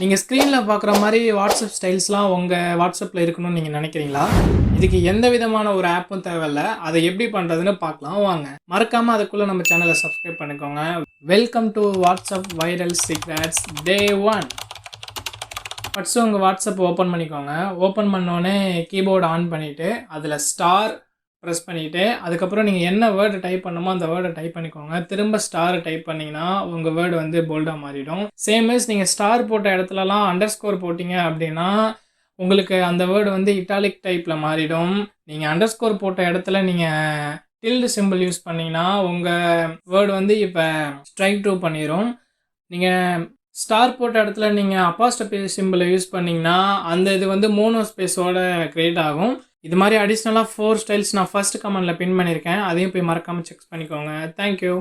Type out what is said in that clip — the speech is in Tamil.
நீங்கள் ஸ்க்ரீனில் பார்க்குற மாதிரி வாட்ஸ்அப் ஸ்டைல்ஸ்லாம் உங்கள் வாட்ஸ்அப்பில் இருக்கணும்னு நீங்கள் நினைக்கிறீங்களா? இதுக்கு எந்த விதமான ஒரு ஆப்பும் தேவையில்ல. அதை எப்படி பண்ணுறதுன்னு பார்க்கலாம். வாங்க. மறக்காமல் அதுக்குள்ளே நம்ம சேனலை சப்ஸ்கிரைப் பண்ணிக்கோங்க. Welcome to WhatsApp viral secrets day one first உங்கள் வாட்ஸ்அப் ஓப்பன் பண்ணிக்கோங்க. ஓப்பன் பண்ணோடனே கீபோர்டு ஆன் பண்ணிவிட்டு அதில் ஸ்டார் ப்ரெஸ் பண்ணிவிட்டு அதுக்கப்புறம் நீங்கள் என்ன வேர்டு டைப் பண்ணுமோ அந்த வேர்டை டைப் பண்ணிக்கோங்க. திரும்ப ஸ்டார் டைப் பண்ணிங்கன்னா உங்கள் வேர்டு வந்து போல்டாக மாறிடும். சேம் இஸ் நீங்கள் ஸ்டார் போட்ட இடத்துலலாம் அண்டர் ஸ்கோர் போட்டிங்க அப்படின்னா உங்களுக்கு அந்த வேர்டு வந்து இட்டாலிக் டைப்பில் மாறிடும். நீங்கள் அண்டர் ஸ்கோர் போட்ட இடத்துல நீங்கள் டில்டு சிம்பிள் யூஸ் பண்ணிங்கன்னா உங்கள் வேர்டு வந்து இப்போ ஸ்ட்ரைக் ட்ரூ பண்ணிடும் நீங்கள் ஸ்டார் போட்ட இடத்துல நீங்கள் அப்பாஸ்டபி சிம்பிளை யூஸ் பண்ணிங்கன்னா அந்த இது வந்து மோனோ ஸ்பேஸோட க்ரியேட் ஆகும். இது மாதிரி அடிஷ்னலாக ஃபோர் ஸ்டைல்ஸ் நான் ஃபர்ஸ்ட் கமெண்டில் பின் பண்ணியிருக்கேன். அதையும் போய் மறக்காமல் செக் பண்ணிக்கோங்க. தேங்க்யூ